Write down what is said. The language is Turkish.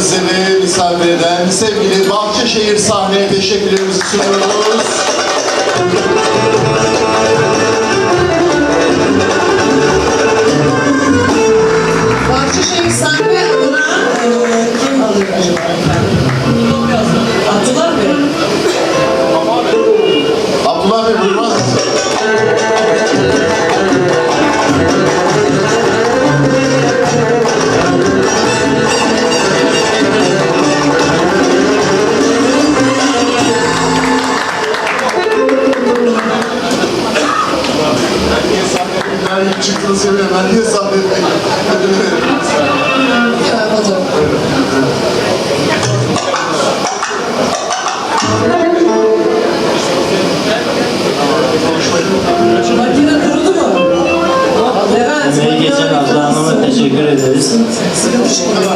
bizleri misafir eden sevgili Bahçeşehir sahneye teşekkürlerimizi sunuyoruz. Bahçeşehir sahne adına eee, kim alır acaba efendim? Abdullah Bey. Abdullah Bey buyurmaz mısınız? Ben ilk çıktığını seviyorum. Ben niye sahnede ödül veririm lütfen. Evet, hocam. Makine kurudu mu? Levent, Emeği geçen Abla Hanım'a teşekkür ederiz. Sıkıntı çıkmıyor.